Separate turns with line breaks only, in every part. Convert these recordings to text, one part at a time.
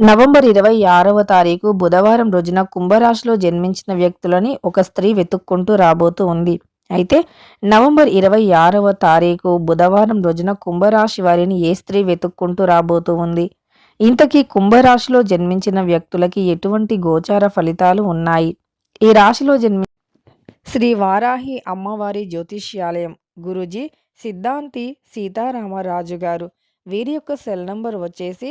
November ఇరవై ఆరవ తారీఖు బుధవారం రోజున కుంభరాశిలో జన్మించిన వ్యక్తులని ఒక స్త్రీ వెతుక్కుంటూ రాబోతూ ఉంది. అయితే నవంబర్ ఇరవై ఆరవ తారీఖు బుధవారం రోజున కుంభరాశి వారిని ఏ స్త్రీ వెతుక్కుంటూ రాబోతూ ఉంది? ఇంతకీ కుంభరాశిలో జన్మించిన వ్యక్తులకి ఎటువంటి గోచార ఫలితాలు ఉన్నాయి? ఈ రాశిలో జన్మి శ్రీ వారాహి అమ్మవారి జ్యోతిష్యాలయం గురుజీ సిద్ధాంతి సీతారామరాజు గారు వీరి యొక్క సెల్ నంబర్ వచ్చేసి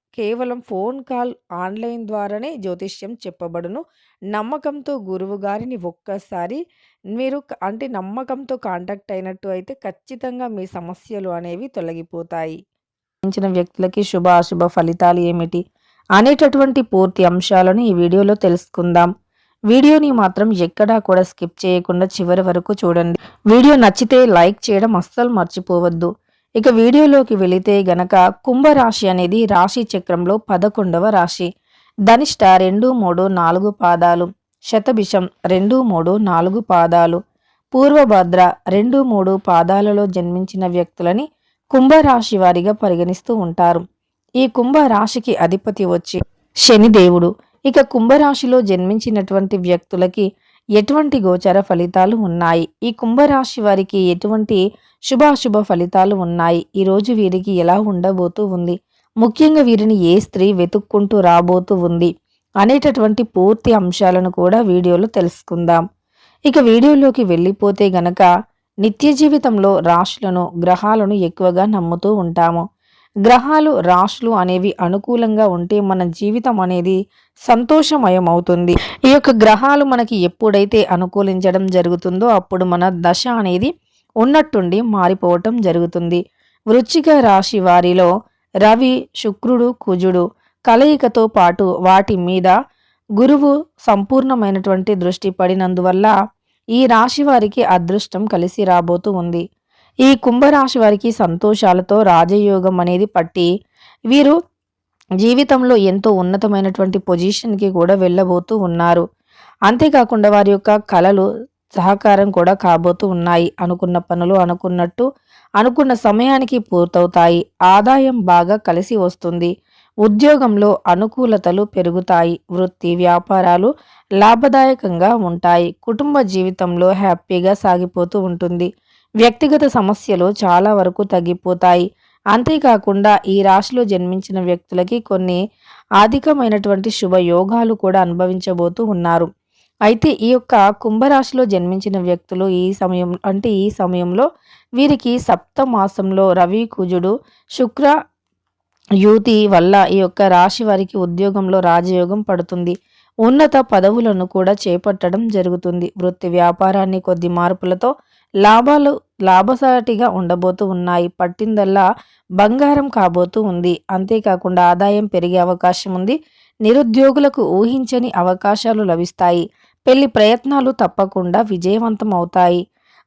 కేవలం ఫోన్ కాల్ ఆన్లైన్ ద్వారానే జ్యోతిష్యం చెప్పబడును. నమ్మకంతో గురువు గారిని ఒక్కసారి మీరు అంటే నమ్మకంతో కాంటాక్ట్ అయినట్టు అయితే ఖచ్చితంగా మీ సమస్యలు అనేవి తొలగిపోతాయి. ఇచ్చిన వ్యక్తులకి శుభ అశుభ ఫలితాలు ఏమిటి అనేటటువంటి పూర్తి అంశాలను ఈ వీడియోలో తెలుసుకుందాం. వీడియోని మాత్రం ఎక్కడా కూడా స్కిప్ చేయకుండా చివరి వరకు చూడండి. వీడియో నచ్చితే లైక్ చేయడం అస్సలు మర్చిపోవద్దు. ఇక వీడియోలోకి వెళితే గనక కుంభరాశి అనేది రాశి చక్రంలో పదకొండవ రాశి. ధనిష్ట రెండు మూడు నాలుగు పాదాలు. శతభిషం రెండు మూడు నాలుగు పాదాలు. పూర్వభద్ర రెండు మూడు పాదాలలో జన్మించిన వ్యక్తులని కుంభరాశి వారిగా పరిగణిస్తూ ఉంటారు. ఈ కుంభరాశికి అధిపతి వచ్చి శనిదేవుడు ఇక కుంభరాశిలో జన్మించినటువంటి వ్యక్తులకి ఎటువంటి గోచర ఫలితాలు ఉన్నాయి? ఈ కుంభరాశి వారికి ఎటువంటి శుభాశుభ ఫలితాలు ఉన్నాయి? ఈ రోజు వీరికి ఎలా ఉండబోతూ ఉంది? ముఖ్యంగా వీరిని ఏ స్త్రీ వెతుక్కుంటూ రాబోతూ ఉంది? అనేటటువంటి పూర్తి అంశాలను కూడా వీడియోలో తెలుసుకుందాం. ఇక వీడియోలోకి వెళ్ళిపోతే గనక నిత్య జీవితంలో రాశులను గ్రహాలను ఎక్కువగా నమ్ముతూ ఉంటాము. గ్రహాలు రాశులు అనేవి అనుకూలంగా ఉంటే మన జీవితం అనేది సంతోషమయం అవుతుంది ఈ యొక్క గ్రహాలు మనకి ఎప్పుడైతే అనుకూలించడం జరుగుతుందో అప్పుడు మన దశ అనేది ఉన్నట్టుండి మారిపోవటం జరుగుతుంది. వృచ్చిక రాశి వారిలో రవి శుక్రుడు కుజుడు కలయికతో పాటు వాటి మీద గురువు సంపూర్ణమైనటువంటి దృష్టి పడినందువల్ల ఈ రాశి వారికి అదృష్టం కలిసి రాబోతూ ఉంది. ఈ కుంభరాశి వారికి సంతోషాలతో రాజయోగం అనేది పట్టి వీరు జీవితంలో ఎంతో ఉన్నతమైనటువంటి పొజిషన్కి కూడా వెళ్ళబోతూ ఉన్నారు. అంతేకాకుండా వారి యొక్క కళలు సహకారం కూడా కాబోతూ ఉన్నాయి. అనుకున్న పనులు అనుకున్నట్టు అనుకున్న సమయానికి పూర్తవుతాయి. ఆదాయం బాగా కలిసి వస్తుంది. ఉద్యోగంలో అనుకూలతలు పెరుగుతాయి. వృత్తి వ్యాపారాలు లాభదాయకంగా ఉంటాయి. కుటుంబ జీవితంలో హ్యాపీగా సాగిపోతూ ఉంటుంది. వ్యక్తిగత సమస్యలు చాలా వరకు తగ్గిపోతాయి. అంతేకాకుండా ఈ రాశిలో జన్మించిన వ్యక్తులకి కొన్ని అధికమైనటువంటి శుభయోగాలు కూడా అనుభవించబోతూ ఉన్నారు. అయితే ఈ యొక్క కుంభరాశిలో జన్మించిన వ్యక్తులు ఈ సమయం అంటే ఈ సమయంలో వీరికి సప్త మాసంలో రవి కుజుడు శుక్ర యూతి వల్ల ఈ యొక్క రాశి వారికి ఉద్యోగంలో రాజయోగం పడుతుంది. ఉన్నత పదవులను కూడా చేపట్టడం జరుగుతుంది. వృత్తి వ్యాపారాన్ని కొద్ది మార్పులతో లాభాలు లాభసాటిగా ఉండబోతూ ఉన్నాయి. పట్టిందల్లా బంగారం కాబోతూ ఉంది. అంతేకాకుండా ఆదాయం పెరిగే అవకాశం ఉంది. నిరుద్యోగులకు ఊహించని అవకాశాలు లభిస్తాయి. పెళ్ళి ప్రయత్నాలు తప్పకుండా విజయవంతం అవుతాయి.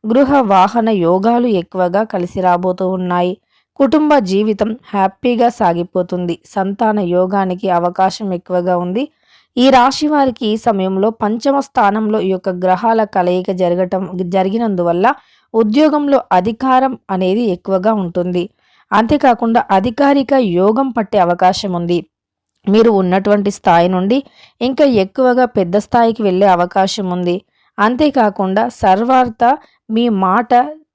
గృహ వాహన యోగాలు ఎక్కువగా కలిసి రాబోతూ ఉన్నాయి. కుటుంబ జీవితం హ్యాపీగా సాగిపోతుంది. సంతాన యోగానికి అవకాశం ఎక్కువగా ఉంది. ఈ రాశి వారికి ఈ సమయంలో పంచమ స్థానంలో ఈ యొక్క గ్రహాల కలయిక జరగటం జరిగినందువల్ల ఉద్యోగంలో అధికారం అనేది ఎక్కువగా ఉంటుంది. అంతేకాకుండా అధికారిక యోగం పట్టే అవకాశం ఉంది. మీరు ఉన్నటువంటి స్థాయి నుండి ఇంకా ఎక్కువగా పెద్ద స్థాయికి వెళ్ళే అవకాశం ఉంది. అంతేకాకుండా సర్వార్థ మీ మాట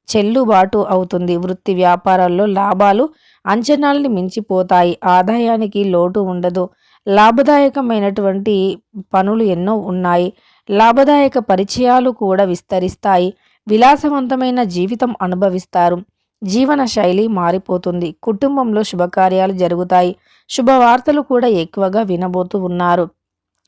చెల్లుబాటు అవుతుంది. వృత్తి వ్యాపారాల్లో లాభాలు అంచనాల్ని మించిపోతాయి. ఆదాయానికి లోటు ఉండదు. లాభదాయకమైనటువంటి పనులు ఎన్నో ఉన్నాయి. లాభదాయక పరిచయాలు కూడా విస్తరిస్తాయి. విలాసవంతమైన జీవితం అనుభవిస్తారు. జీవన శైలి మారిపోతుంది. కుటుంబంలో శుభకార్యాలు జరుగుతాయి. శుభవార్తలు కూడా ఎక్కువగా వినబోతూ ఉన్నారు.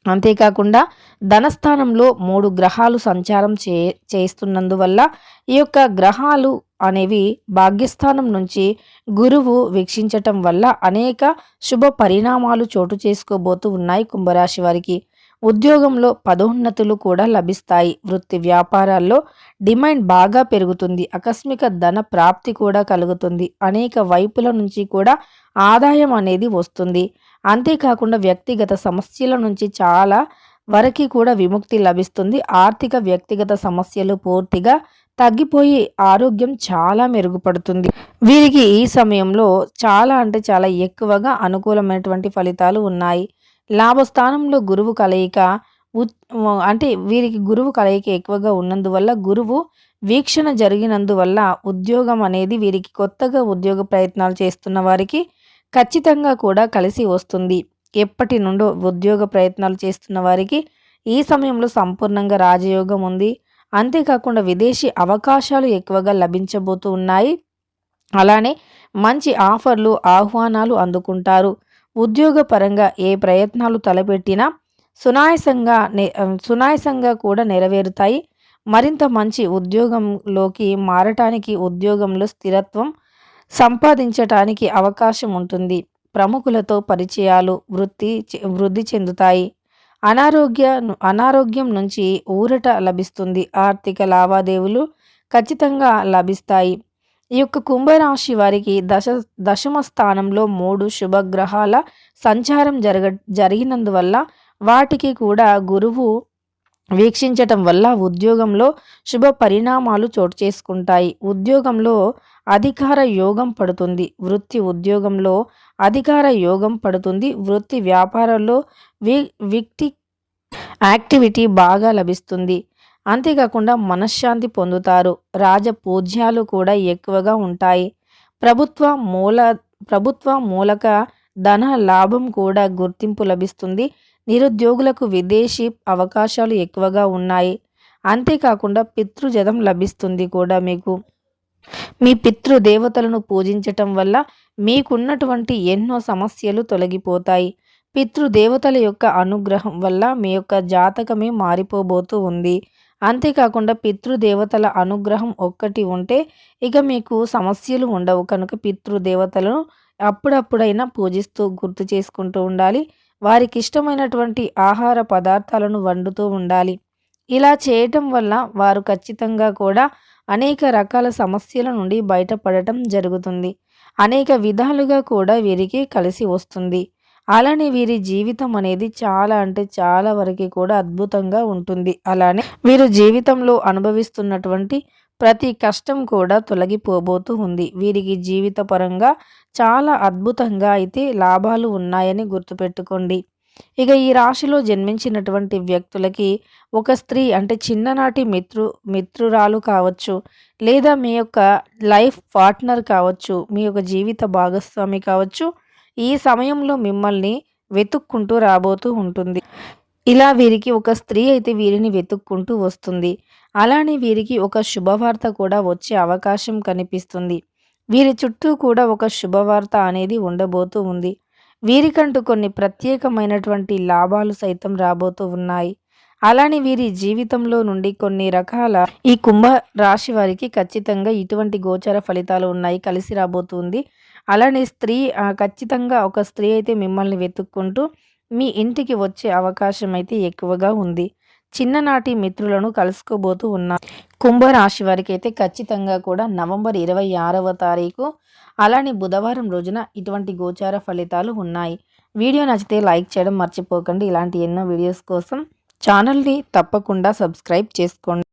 అంతేకాకుండా ధనస్థానంలో మూడు గ్రహాలు సంచారం చే చేస్తున్నందువల్ల ఈ యొక్క గ్రహాలు అనేవి భాగ్యస్థానం నుంచి గురువు వీక్షించటం వల్ల అనేక శుభ పరిణామాలు చోటు చేసుకోబోతూ ఉన్నాయి కుంభరాశి వారికి. ఉద్యోగంలో పదోన్నతులు కూడా లభిస్తాయి. వృత్తి వ్యాపారాల్లో డిమాండ్ బాగా పెరుగుతుంది. ఆకస్మిక ధన ప్రాప్తి కూడా కలుగుతుంది. అనేక వైపుల నుంచి కూడా ఆదాయం అనేది వస్తుంది. అంతేకాకుండా వ్యక్తిగత సమస్యల నుంచి చాలా వరకు కూడా విముక్తి లభిస్తుంది. ఆర్థిక వ్యక్తిగత సమస్యలు పూర్తిగా తగ్గిపోయి ఆరోగ్యం చాలా మెరుగుపడుతుంది. వీరికి ఈ సమయంలో చాలా అంటే చాలా ఎక్కువగా అనుకూలమైనటువంటి ఫలితాలు ఉన్నాయి. లాభస్థానంలో గురువు కలయిక అంటే వీరికి గురువు కలయిక ఎక్కువగా ఉన్నందువల్ల గురువు వీక్షణ జరిగినందువల్ల ఉద్యోగం అనేది వీరికి కొత్తగా ఉద్యోగ ప్రయత్నాలు చేస్తున్న వారికి ఖచ్చితంగా కూడా కలిసి వస్తుంది. ఎప్పటి నుండో ఉద్యోగ ప్రయత్నాలు చేస్తున్న వారికి ఈ సమయంలో సంపూర్ణంగా రాజయోగం ఉంది. అంతేకాకుండా విదేశీ అవకాశాలు ఎక్కువగా లభించబోతూ ఉన్నాయి. అలానే మంచి ఆఫర్లు ఆహ్వానాలు అందుకుంటారు. ఉద్యోగపరంగా ఏ ప్రయత్నాలు తలపెట్టినా సునాయసంగా సునాయసంగా కూడా నెరవేరుతాయి. మరింత మంచి ఉద్యోగంలోకి మారటానికి ఉద్యోగంలో స్థిరత్వం సంపాదించటానికి అవకాశం ఉంటుంది. ప్రముఖులతో పరిచయాలు వృత్తి వృద్ధి చెందుతాయి. అనారోగ్య అనారోగ్యం నుంచి ఊరట లభిస్తుంది. ఆర్థిక లావాదేవీలు ఖచ్చితంగా లభిస్తాయి. ఈ యొక్క కుంభరాశి వారికి దశ దశమ స్థానంలో మూడు శుభగ్రహాల సంచారం జరగ జరిగినందువల్ల వాటికి కూడా గురువు వీక్షించటం వల్ల ఉద్యోగంలో శుభ పరిణామాలు చోటు చేసుకుంటాయి. ఉద్యోగంలో అధికార యోగం పడుతుంది. వృత్తి ఉద్యోగంలో అధికార యోగం పడుతుంది. వృత్తి వ్యాపారంలో వి విక్టి యాక్టివిటీ బాగా లభిస్తుంది. అంతేకాకుండా మనశ్శాంతి పొందుతారు. రాజపూజ్యాలు కూడా ఎక్కువగా ఉంటాయి. ప్రభుత్వ మూల ప్రభుత్వ మూలక ధన లాభం కూడా గుర్తింపు లభిస్తుంది. నిరుద్యోగులకు విదేశీ అవకాశాలు ఎక్కువగా ఉన్నాయి. అంతేకాకుండా పితృజదం లభిస్తుంది కూడా మీకు. మీ పితృదేవతలను పూజించటం వల్ల మీకున్నటువంటి ఎన్నో సమస్యలు తొలగిపోతాయి. పితృదేవతల యొక్క అనుగ్రహం వల్ల మీ యొక్క జాతకమే మారిపోబోతూ ఉంది. అంతేకాకుండా పితృదేవతల అనుగ్రహం ఒక్కటి ఉంటే ఇక మీకు సమస్యలు ఉండవు. కనుక పితృదేవతలను అప్పుడప్పుడైనా పూజిస్తూ గుర్తు చేసుకుంటూ ఉండాలి. వారికి ఇష్టమైనటువంటి ఆహార పదార్థాలను వండుతూ ఉండాలి. ఇలా చేయటం వల్ల వారు ఖచ్చితంగా కూడా అనేక రకాల సమస్యల నుండి బయటపడటం జరుగుతుంది. అనేక విధాలుగా కూడా వీరికి కలిసి వస్తుంది. అలానే వీరి జీవితం అనేది చాలా అంటే చాలా వరకు కూడా అద్భుతంగా ఉంటుంది. అలానే వీరు జీవితంలో అనుభవిస్తున్నటువంటి ప్రతి కష్టం కూడా తొలగిపోబోతూ ఉంది. వీరికి జీవిత పరంగా చాలా అద్భుతంగా అయితే లాభాలు ఉన్నాయని గుర్తుపెట్టుకోండి. ఇక ఈ రాశిలో జన్మించినటువంటి వ్యక్తులకి ఒక స్త్రీ అంటే చిన్ననాటి మిత్రు మిత్రురాలు కావచ్చు లేదా మీ యొక్క లైఫ్ పార్ట్నర్ కావచ్చు మీ యొక్క జీవిత భాగస్వామి కావచ్చు ఈ సమయంలో మిమ్మల్ని వెతుక్కుంటూ రాబోతూ ఉంటుంది. ఇలా వీరికి ఒక స్త్రీ అయితే వీరిని వెతుక్కుంటూ వస్తుంది. అలానే వీరికి ఒక శుభవార్త కూడా వచ్చే అవకాశం కనిపిస్తుంది. వీరి చుట్టూ కూడా ఒక శుభవార్త అనేది ఉండబోతూ ఉంది. వీరికంటూ కొన్ని ప్రత్యేకమైనటువంటి లాభాలు సైతం రాబోతూ ఉన్నాయి. అలానే వీరి జీవితంలో నుండి కొన్ని రకాల ఈ కుంభ రాశి వారికి ఖచ్చితంగా ఇటువంటి గోచర ఫలితాలు ఉన్నాయి. కలిసి రాబోతుంది అలానే స్త్రీ ఖచ్చితంగా ఒక స్త్రీ అయితే మిమ్మల్ని వెతుక్కుంటూ మీ ఇంటికి వచ్చే అవకాశం అయితే ఎక్కువగా ఉంది. చిన్ననాటి మిత్రులను కలుసుకోబోతూ ఉన్నా కుంభరాశి వారికి అయితే ఖచ్చితంగా కూడా నవంబర్ ఇరవై ఆరవ తారీఖు అలానే బుధవారం రోజున ఇటువంటి గోచార ఫలితాలు ఉన్నాయి. వీడియో నచ్చితే లైక్ చేయడం మర్చిపోకండి. ఇలాంటి ఎన్నో వీడియోస్ కోసం ఛానల్ని తప్పకుండా సబ్స్క్రైబ్ చేసుకోండి.